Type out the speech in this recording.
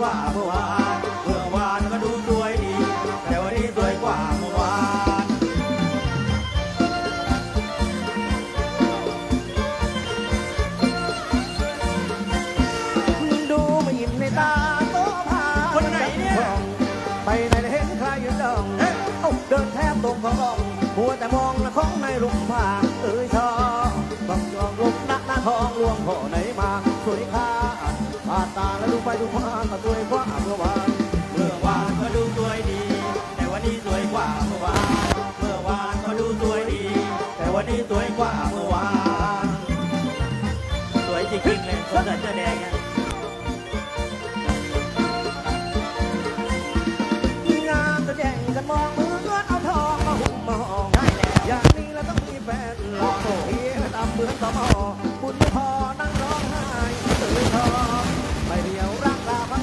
กว่าเมื่อวานเมื่อวานก็ดูสวยดี แต่วันนี้สวยกว่าเมื่อวานดูมายิ้มในตาโตพาคนไหนเนี่ยไปไหนเห็นใครยืนดองเอ้าเดินแทบตรงขององหัวแต่มองนะของในลุมผ้าเอ้ยชอบต้องยอมลุกนักหน้าทองลวงพ่อไหนมาสวยค่า บาดตาแล้วดูไปดูมาก็สวยกว่าเมื่อวานเมื่อวานก็ดูสวยดี แต่วันนี้สวยกว่าเมื่อวานเมื่อวานก็ดูสวยดี แต่วันนี้สวยกว่าเมื่อวานสวยจริงๆเลยคนใส่เสื้อแดงอะงามจะแย่งกันมองเหมือนเอาทองมาหุ้มมาห่องได้แล้วอย่างนี้แล้วต้องมีแฟนหลอกเฮียดำเหมือนสมอ